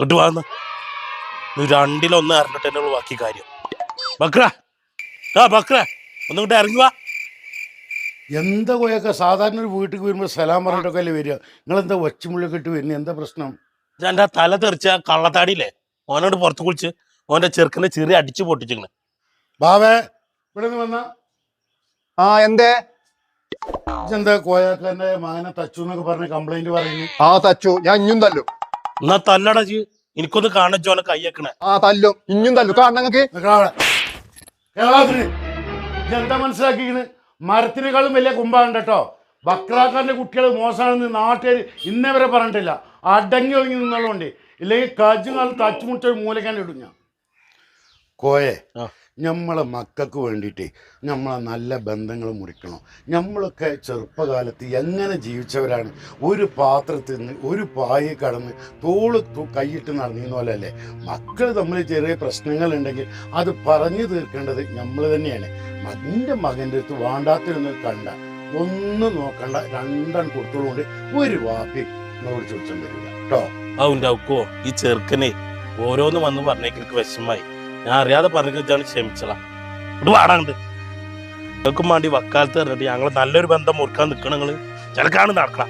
ഇങ്ങോട്ട് വാന്ന് നീ രണ്ടിലൊന്ന് ഇറങ്ങിട്ട് എന്നെ ഉള്ളു ബാക്കി കാര്യം. ബക്ര. ആ ബക്ര. ഒന്നിങ്ങോട്ട് ഇറങ്ങുക വാ. എന്താ കോയൊക്കെ? സാധാരണ ഒരു വീട്ടിൽ വരുമ്പോൾ സലാം പറഞ്ഞിട്ടൊക്കെ അല്ലേ വരിക? നിങ്ങളെന്താ ഒച്ചമുള്ളിൽ ഇട്ട് വരുന്നത് എന്താ പ്രശ്നം? എന്റെ തല തെറിച്ച കള്ളത്താടിയില്ലേ? ഓനോട് പുറത്ത് കുളിച്ച് ഓന്റെ ചെറുക്കനെ ചെറിയ അടിച്ചു പൊട്ടിച്ചിങ്ങനെ ബാവേ ഇവിടെ നിന്ന് വന്ന. ആ എന്തേ? എന്താ കോയാക്കന്റെ മകനെ തച്ചു എന്നൊക്കെ പറഞ്ഞ് കംപ്ലൈന്റ് പറയുന്നു? ആ തച്ചു. ഞാൻ ഇഞ്ഞും തല്ലും. എന്നാ തല്ലടാ ജി എനിക്കൊന്ന് കാണച്ചോനെ കയ്യക്കണേ ആ തല്ലും. ഇഞ്ഞും തല്ലു. കാണണം നിങ്ങൾക്ക് എന്താ മനസ്സിലാക്കിക്കണ് മരത്തിനേക്കാളും വലിയ കുമ്പാണ് കേട്ടോ. ബക്രാക്കാരന്റെ കുട്ടികൾ മോശമാണെന്ന് നാട്ടുകാർ ഇന്നേ വരെ പറഞ്ഞിട്ടില്ല. അടങ്ങി ഒതുങ്ങി നിന്നുള്ളതുകൊണ്ട് ഇല്ലെങ്കിൽ കജും കാലം തച്ചു മുട്ട മൂലക്കാൻ ഇടും ഞാൻ. കോയെ. നമ്മളെ മക്കൾക്ക് വേണ്ടിയിട്ട് നമ്മളെ നല്ല ബന്ധങ്ങൾ മുറിക്കണം. നമ്മളൊക്കെ ചെറുപ്പകാലത്ത് എങ്ങനെ ജീവിച്ചവരാണ്? ഒരു പാത്രത്തിൽ നിന്ന് ഒരു പായി കടന്ന് തോൾ കൈയിട്ട് നടന്നിരുന്ന പോലെ അല്ലേ മക്കൾ തമ്മിൽ ചെറിയ പ്രശ്നങ്ങളുണ്ടെങ്കിൽ അത് പറഞ്ഞു തീർക്കേണ്ടത് നമ്മൾ തന്നെയാണ്. എന്റെ മകന്റെ അടുത്ത് വേണ്ടാത്തിരുന്ന് കണ്ട ഒന്നും നോക്കണ്ട രണ്ടെണ്ണം കൊടുത്തോളുകൊണ്ട് ഒരു വാപ്പി എന്നോട് ചോദിച്ചാൽ വരില്ല കേട്ടോ? ഈ ചെറുക്കനെ ഓരോന്ന് വന്ന് പറഞ്ഞേക്ക് വിഷമായി ഞാൻ അറിയാതെ പറഞ്ഞാണ് ക്ഷമിച്ചളാ ഇവിടെ വാടാണ്ട് നിങ്ങൾക്കും വേണ്ടി വക്കാലത്ത് പറഞ്ഞിട്ട് ഞങ്ങൾ നല്ലൊരു ബന്ധം മുറുക്കാൻ നിൽക്കണങ്ങൾ ചിലക്കാണ് നടക്കണം.